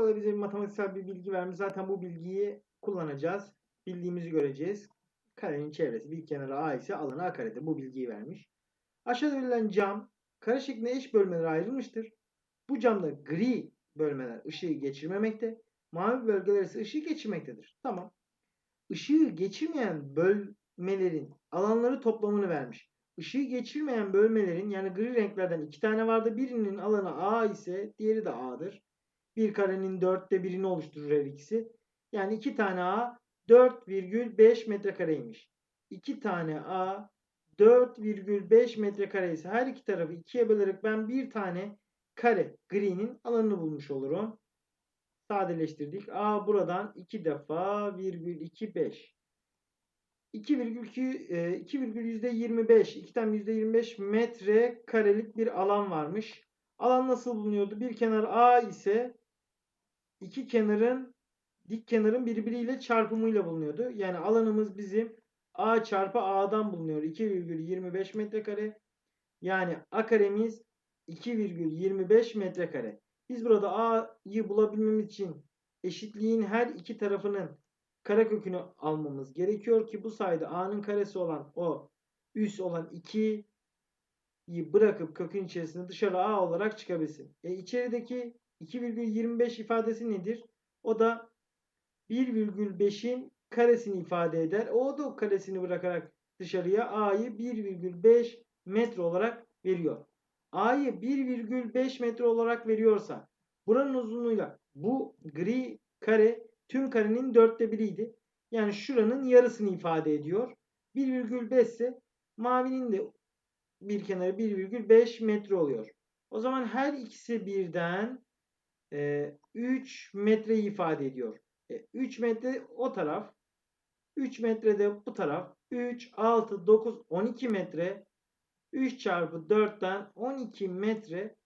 Burada bize bir matematiksel bir bilgi vermiş. Zaten bu bilgiyi kullanacağız. Bildiğimizi göreceğiz. Karenin çevresi bir kenara A ise alanı A karedir. Bu bilgiyi vermiş. Aşağıda verilen cam kare şeklinde eş bölmelere ayrılmıştır. Bu camda gri bölmeler ışığı geçirmemekte. Mavi bölgeler ise ışığı geçirmektedir. Tamam. Işığı geçirmeyen bölmelerin alanları toplamını vermiş. Işığı geçirmeyen bölmelerin yani gri renklerden iki tane vardı. Birinin alanı A ise diğeri de A'dır. Bir karenin dörtte birini oluşturur her ikisi. Yani iki tane A 4,5 metrekareymiş. İki tane A 4,5 metrekare ise her iki tarafı ikiye bölerek ben bir tane kare gri'nin alanını bulmuş olurum. Sadeleştirdik. A buradan 2 defa virgül 2 5. 2,2 e, 2,25 2 tane %25 metre karelik bir alan varmış. Alan nasıl bulunuyordu? Bir kenar A ise iki kenarın dik kenarın birbiriyle çarpımıyla bulunuyordu. Yani alanımız bizim A çarpı A'dan bulunuyor. 2,25 metrekare. Yani A karemiz 2,25 metrekare. Biz burada A'yı bulabilmemiz için eşitliğin her iki tarafının karekökünü almamız gerekiyor ki bu sayede A'nın karesi olan o üs olan 2'yi bırakıp kökün içerisinde dışarı A olarak çıkabilsin. E içerideki 2,25 ifadesi nedir? O da 1,5'in karesini ifade eder. O da o karesini bırakarak dışarıya A'yı 1,5 metre olarak veriyor. A'yı 1,5 metre olarak veriyorsa buranın uzunluğuyla bu gri kare tüm karenin dörtte biriydi. Yani şuranın yarısını ifade ediyor. 1,5 ise mavinin de bir kenarı 1,5 metre oluyor. O zaman her ikisi birden e, 3 metreyi ifade ediyor. E, 3 metre o taraf. 3 metre de bu taraf. 3, 6, 9, 12 metre. 3 çarpı 4'ten 12 metre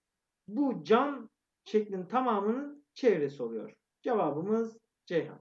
bu cam şeklin tamamının çevresi oluyor. Cevabımız Ceyhan.